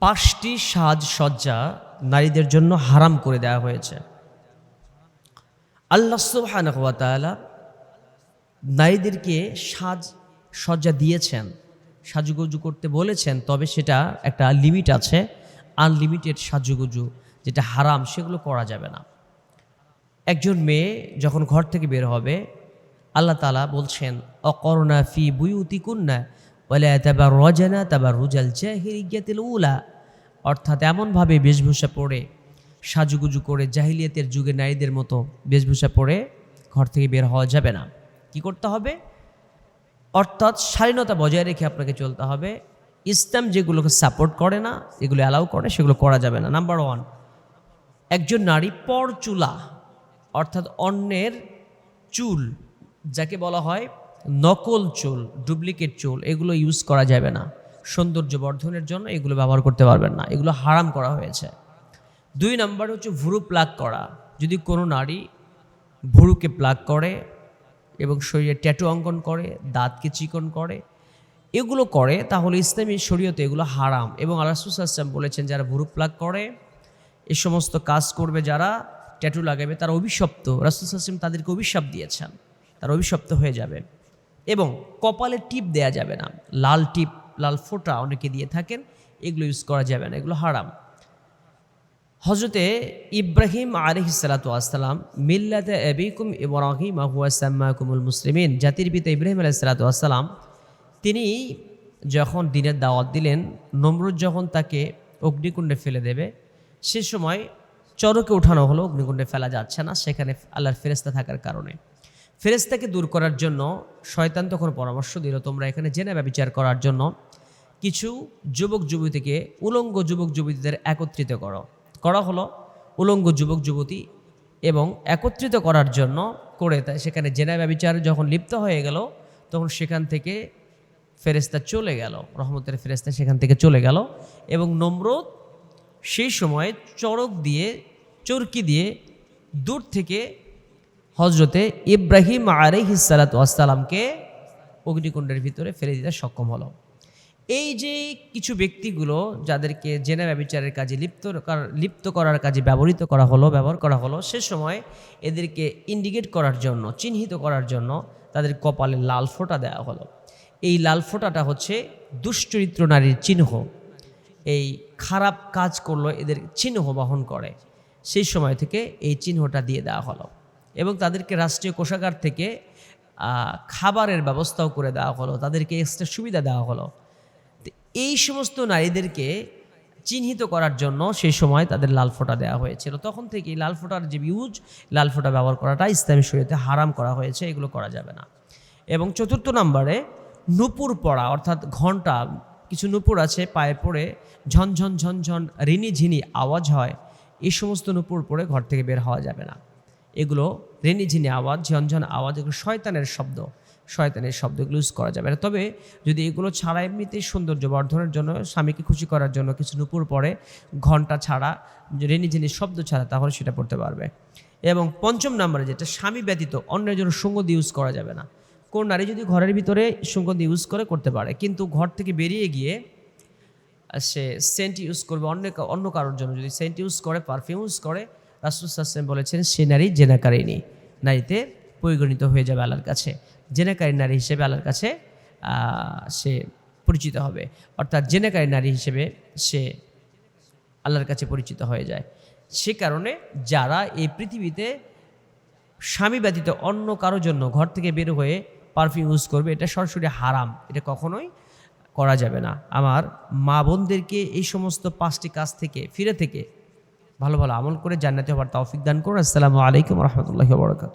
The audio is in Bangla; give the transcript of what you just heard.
পাঁচটি সাজসজ্জা নারীদের জন্য হারাম করে দেওয়া হয়েছে। আল্লাহ সুবহানাহু ওয়া নারীদেরকে সাজ সজ্জা দিয়েছেন, সাজুগুজু করতে বলেছেন, তবে সেটা একটা লিমিট আছে আনলিমিটেড সাজুগুজু যেটা হারাম সেগুলো করা যাবে না। একজন মেয়ে যখন ঘর থেকে বের হবে, আল্লাহ তালা বলছেন অকরণা ফি বুয়ুতি কুন্না বলে তাবার রজানা তাবার রুজাল জাহিরিয়াতিল উলা। অর্থাৎ এমনভাবে বেশভূষা পরে সাজুগুজু করে জাহিলিয়াতের যুগে নারীদের মতো বেশভূষা পরে ঘর থেকে বের হওয়া যাবে না। কি করতে হবে? অর্থাৎ শালীনতা বজায় রেখে আপনাকে চলতে হবে। ইসলাম যেগুলোকে সাপোর্ট করে না, এগুলো অ্যালাউ করে, সেগুলো করা যাবে না। নাম্বার ওয়ান একজন নারী পর চুলা অর্থাৎ অন্যের চুল, যাকে বলা হয় নকল চুল, ডুপ্লিকেট চুল, এগুলো ইউজ করা যাবে না। সৌন্দর্য বর্ধনের জন্য এগুলো ব্যবহার করতে পারবেন না। এগুলো হারাম করা হয়েছে। দুই নাম্বার হচ্ছে ভুরু প্লাগ করা। যদি কোনো নারী ভুরুকে প্লাগ করে এবং শরীরে ট্যাটু অঙ্কন করে, দাঁতকে চিকন করে, এগুলো করে, তাহলে ইসলামী শরীয়তে এগুলো হারাম। এবং আলাসুসাল্লাম বলেছেন, যারা ভুরু প্লাগ করে, এ সমস্ত কাজ করবে যারা ট্যাটু লাগাবে, তারা অভিশপ্ত। রাসুসাল্লাম তাদেরকে অভিশাপ দিয়েছেন। তারা অভিশপ্ত হয়ে যাবে। এবং কপালে টিপ দেয়া যাবে না। লাল টিপ, লাল ফোঁটা অনেকে দিয়ে থাকেন, এগুলো ইউজ করা যাবে না, এগুলো হারাম। হজরতে ইব্রাহিম আলহিসাল্লাতু আসসালাম মিল্লাতে এবিকুম ইব্রাহিম আহুয়াসাম্মাকুমুল মুসলিমিন, জাতির পিতা ইব্রাহিম আলাইসাল্লাতু আসসালাম তিনি যখন দিনের দাওয়াত দিলেন, নমরুদ যখন তাকে অগ্নিকুণ্ডে ফেলে দেবে, সে সময় চরকে উঠানো হলো, অগ্নিকুণ্ডে ফেলা যাচ্ছে না, সেখানে আল্লাহর ফেরেস্তা থাকার কারণে। ফেরেস্তাকে দূর করার জন্য শয়তান তখন পরামর্শ দিল, তোমরা এখানে জেনে ব্যবচার করার জন্য কিছু যুবক যুবতীকে উলঙ্গ যুবক যুবতীদের একত্রিত করো। করা হলো উলঙ্গ যুবক যুবতী এবং একত্রিত করার জন্য করে তাই সেখানে জেনা ব্যবচার যখন লিপ্ত হয়ে গেল, তখন সেখান থেকে ফেরেস্তা চলে গেল, রহমতের ফেরেস্তা সেখান থেকে চলে গেল এবং নমরুদ সেই সময় চড়ক দিয়ে, চরকি দিয়ে দূর থেকে হজরতে ইব্রাহিম আলহিসালাতু আসসালামকে অগ্নিকুণ্ডের ভিতরে ফেলে দিতে সক্ষম হলো। এই যে কিছু ব্যক্তিগুলো যাদেরকে জেনে ব্যবচারের কাজে লিপ্ত লিপ্ত করার কাজে ব্যবহৃত করা হলো, ব্যবহার করা হলো, সে সময় এদেরকে ইন্ডিকেট করার জন্য, চিহ্নিত করার জন্য তাদের কপালে লাল ফোঁটা দেওয়া হলো। এই লাল ফোঁটাটা হচ্ছে দুশ্চরিত্র নারীর চিহ্ন। এই খারাপ কাজ করল এদের চিহ্ন বহন করে। সেই সময় থেকে এই চিহ্নটা দিয়ে দেওয়া হলো। এবং তাদেরকে রাষ্ট্রীয় কোষাগার থেকে খাবারের ব্যবস্থাও করে দেওয়া হলো, তাদেরকে এক্সট্রা সুবিধা দেওয়া হলো। এই সমস্ত নারীদেরকে চিহ্নিত করার জন্য সেই সময় তাদের লাল ফোঁটা দেওয়া হয়েছিল। তখন থেকেই লাল ফোঁটার যে ইউজ লাল ফোঁটা ব্যবহার করাটা ইসলামী শরীয়তে হারাম করা হয়েছে, এগুলো করা যাবে না। এবং চতুর্থ নম্বরে নুপুর পড়া, অর্থাৎ ঘণ্টা, কিছু নুপুর আছে, পায়ে পড়ে ঝনঝন ঝনঝন রিনি ঝিনি আওয়াজ হয়, এই সমস্ত নুপুর পড়ে ঘর থেকে বের হওয়া যাবে না। এগুলো রেনি ঝিনি আওয়াজ ঝনঝন আওয়াজ, এগুলো শয়তানের শব্দ। শয়তানের শব্দগুলো ইউজ করা যাবে না। তবে যদি এগুলো ছাড়া এমনিতেই সৌন্দর্য বর্ধনের জন্য, স্বামীকে খুশি করার জন্য কিছু নুপুর পরে, ঘণ্টা ছাড়া, রেনি ঝিনি শব্দ ছাড়া, তাহলে সেটা পড়তে পারবে। এবং পঞ্চম নম্বরে যেটা, স্বামী ব্যতীত অন্যের জন্য সুগন্ধি ইউজ করা যাবে না। কোন নারী যদি ঘরের ভিতরে সুগন্ধি ইউজ করে, করতে পারে। কিন্তু ঘর থেকে বেরিয়ে গিয়ে, সে সেন্ট ইউজ করবে অন্য অন্য কারোর জন্য। যদি সেন্ট ইউজ করে পারফিউম ইউজ করে রাসুসাসেম বলেছেন, সে নারী জেনাকারিনী নারীতে পরিগণিত হয়ে যাবে আল্লাহর কাছে। জেনাকারী নারী হিসেবে আল্লাহর কাছে সে পরিচিত হবে। অর্থাৎ জেনাকারী নারী হিসেবে সে আল্লাহর কাছে পরিচিত হয়ে যায়। সে কারণে যারা এই পৃথিবীতে স্বামী ব্যতীত অন্য কারোর জন্য ঘর থেকে বের হয়ে পারফিউম ইউজ করবে, এটা সরাসরি হারাম। এটা কখনোই করা যাবে না। আমার মা বোনদেরকে এই সমস্ত পাঁচটি কাজ থেকে, ফিরে থেকে ভালো ভালো আমল করে জান্নাতে হবার তৌফিক দান করুন। আসসালামু আলাইকুম রহমতুল্লাহি বরকাত